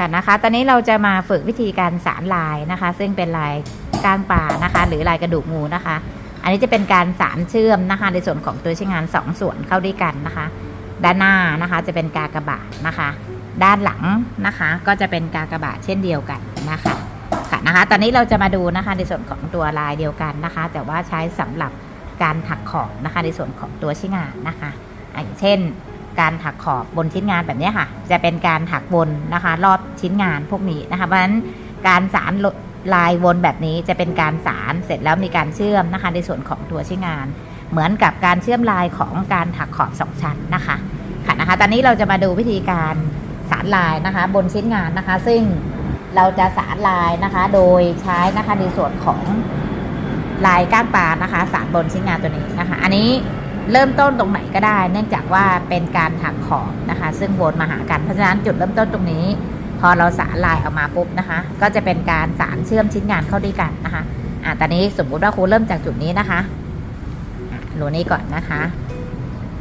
ค่ะนะคะ ตอนนี้เราจะมาฝึกวิธีการสารลายนะคะ ซึ่งเป็นลายก้างปลานะคะ หรือลายกระดูกงูนะคะ อันนี้จะเป็นการสารเชื่อมนะคะ ในส่วนของตัวใช้งานสองส่วนเข้าด้วยกันนะคะ ด้านหน้านะคะจะเป็นกากระบาทนะคะ ด้านหลังนะคะ ก็จะเป็นกากระบาทเช่นเดียวกันนะคะค่ะนะคะ ตอนนี้เราจะมาดูนะคะในส่วนของตัวลายเดียวกันนะคะ แต่ว่าใช้สำหรับการถักขอบนะคะ ในส่วนของตัวชิ้นงานนะคะอย่างเช่น การถักขอบบนชิ้นงานแบบนี้ค่ะ จะเป็นการถักวนนะคะ รอบชิ้นงานพวกนี้นะคะเพราะฉะนั้นการสารลายวนแบบนี้จะเป็นการสารเสร็จแล้วมีการเชื่อมนะคะ ในส่วนของตัวชิ้นงาน เหมือนกับการเชื่อมลายของการถักขอบสองชั้นนะคะค่ะนะคะ ตอนนี้เราจะมาดูวิธีการสารลายนะคะ บนชิ้นงานนะคะ ซึ่งเราจะสารลายนะคะ โดยใช้นะคะในส่วนของลายก้างปลานะคะ สารบนชิ้นงานตัวนี้นะคะ อันนี้ เริ่มต้นตรงไหนก็ได้ เนื่องจากว่าเป็นการถักขอบนะคะ ซึ่งวนมาหากันเพราะฉะนั้นจุดเริ่มต้นตรงนี้ พอเราสารลายออกมาปุ๊บนะคะ ก็จะเป็นการสารเชื่อมชิ้นงานเข้าด้วยกันนะคะอะตอนนี้สมมุติว่าครูเริ่มจากจุดนี้นะคะอะรูนี้ก่อนนะคะ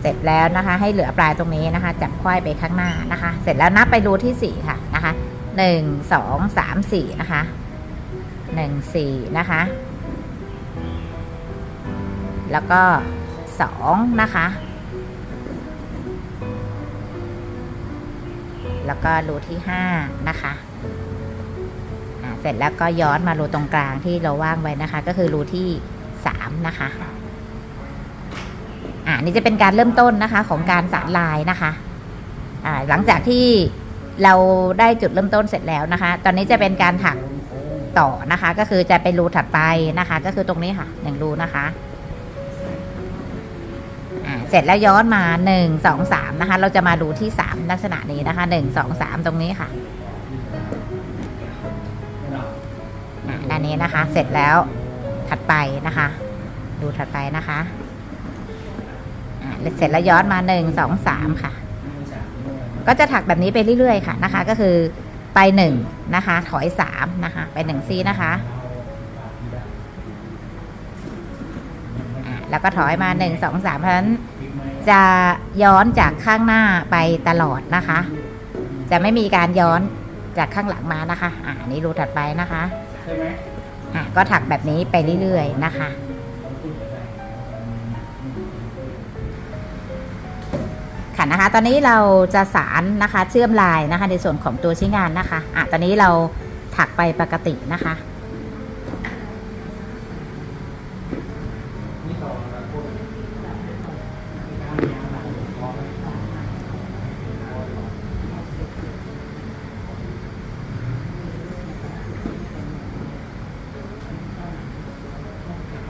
เสร็จแล้วนะคะ ให้เหลือปลายตรงนี้นะคะ จับควายไปข้างหน้านะคะ เสร็จแล้วนับไปรูที่สี่ค่ะนะคะหนึ่งสองสามสี่นะคะหนึ่งสี่นะคะ แล้วก็ สองนะคะ แล้วก็รูที่ห้านะคะเสร็จแล้วก็ย้อนมารูตรงกลางที่เราว่างไว้นะคะ ก็คือรูที่สามนะคะอ่านี่จะเป็นการเริ่มต้นนะคะของการสารลายนะคะอ่าหลังจากที่เราได้จุดเริ่มต้นเสร็จแล้วนะคะ ตอนนี้จะเป็นการถักต่อนะคะ ก็คือจะเป็นรูถัดไปนะคะ ก็คือตรงนี้ค่ะหนึ่งรูนะคะ เสร็จแล้วย้อนมาหนึ่งสองสามนะคะ เราจะมาดูที่สามลักษณะนี้นะคะหนึ่งสองสามตรงนี้ค่ะอ่าด้านนี้นะคะ เสร็จแล้วถัดไปนะคะ ดูถัดไปนะคะอ่าเสร็จแล้วย้อนมาหนึ่งสองสามค่ะ ก็จะถักแบบนี้ไปเรื่อยๆค่ะนะคะ ก็คือไปหนึ่งนะคะ ถอยสามนะคะ ไปหนึ่งซีนะคะอ่าแล้วก็ถอยมาหนึ่งสองสามเพราะฉะนั้น จะย้อนจากข้างหน้าไปตลอดนะคะ จะไม่มีการย้อนจากข้างหลังมานะคะ อ่าอันนี้รูถัดไปนะคะใช่ไหมอะก็ถักแบบนี้ไปเรื่อยๆนะคะ ค่ะนะคะ ตอนนี้เราจะสารนะคะเชื่อมลายนะคะ ในส่วนของตัวชิ้นงานนะคะอะตอนนี้เราถักไปปกตินะคะ นี่ต่อมาพูด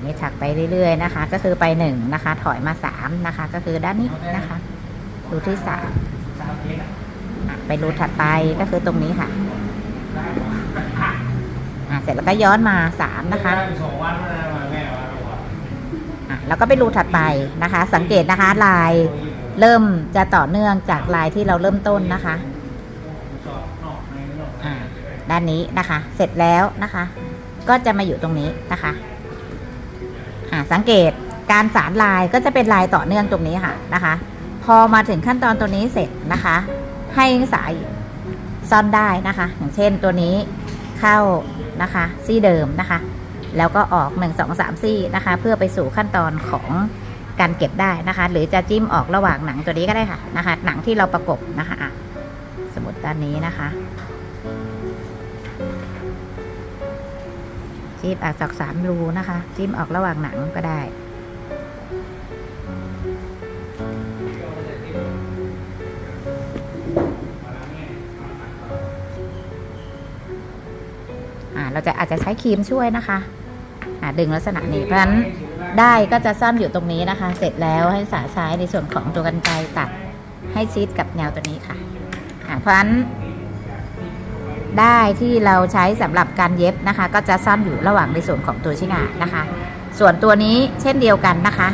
นี่ถักไปเรื่อยๆนะคะ ก็คือไปหนึ่งนะคะ ถอยมาสามนะคะ ก็คือด้านนี้นะคะรูที่สามเอ็กซ์อะไปรูถัดไปก็คือตรงนี้ค่ะอะเสร็จแล้วก็ย้อนมาสามนะคะอ่าแล้วก็ไปรูถัดไปนะคะ สังเกตนะคะ ลายเริ่มจะต่อเนื่องจากลายที่เราเริ่มต้นนะคะด้านนี้นะคะ เสร็จแล้วนะคะ ก็จะมาอยู่ตรงนี้นะคะ สังเกตการสารลายก็จะเป็นลายต่อเนื่องตรงนี้ค่ะนะคะ พอมาถึงขั้นตอนตัวนี้เสร็จนะคะ ให้สายซ่อนได้นะคะ อย่างเช่นตัวนี้เข้านะคะซี่เดิมนะคะ แล้วก็ออก 1 2 3ซี่นะคะ เพื่อไปสู่ขั้นตอนของการเก็บได้นะคะ หรือจะจิ้มออกระหว่างหนังตัวนี้ก็ได้ค่ะนะคะ หนังที่เราประกบนะคะสมมติด้านนี้นะคะ จิ้มออกจากสามรูนะคะ จิ้มออกระหว่างหนังก็ได้อ่าเราจะอาจจะใช้ครีมช่วยนะคะดึงลักษณะนี้เพราะฉะนั้นได้ก็จะซ่อนอยู่ตรงนี้นะคะ เสร็จแล้วให้สาใช้ในส่วนของตัวกันไกตัดให้ชิดกับแนวตัวนี้ค่ะเพราะฉะนั้น ได้ที่เราใช้สำหรับการเย็บนะคะ ก็จะซ่อนอยู่ระหว่างในส่วนของตัวชิ้นงานนะคะ ส่วนตัวนี้เช่นเดียวกันนะคะ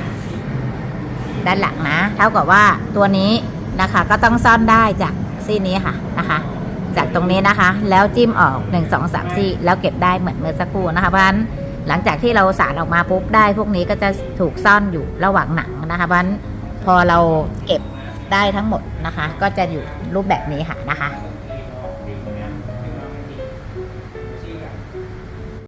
ด้านหลังนะเท่ากับว่าตัวนี้นะคะก็ต้องซ่อนได้จากซี่นี้ค่ะนะคะ จากตรงนี้นะคะ แล้วจิ้มออก1 2 3ซี่แล้วเก็บได้เหมือนเมื่อสักครู่นะคะเพราะฉะนั้นหลังจากที่เราสารออกมาปุ๊บได้ พวกนี้ก็จะถูกซ่อนอยู่ระหว่างหนังนะคะเพราะฉะนั้นพอเราเก็บได้ทั้งหมดนะคะ ก็จะอยู่รูปแบบนี้ค่ะนะคะ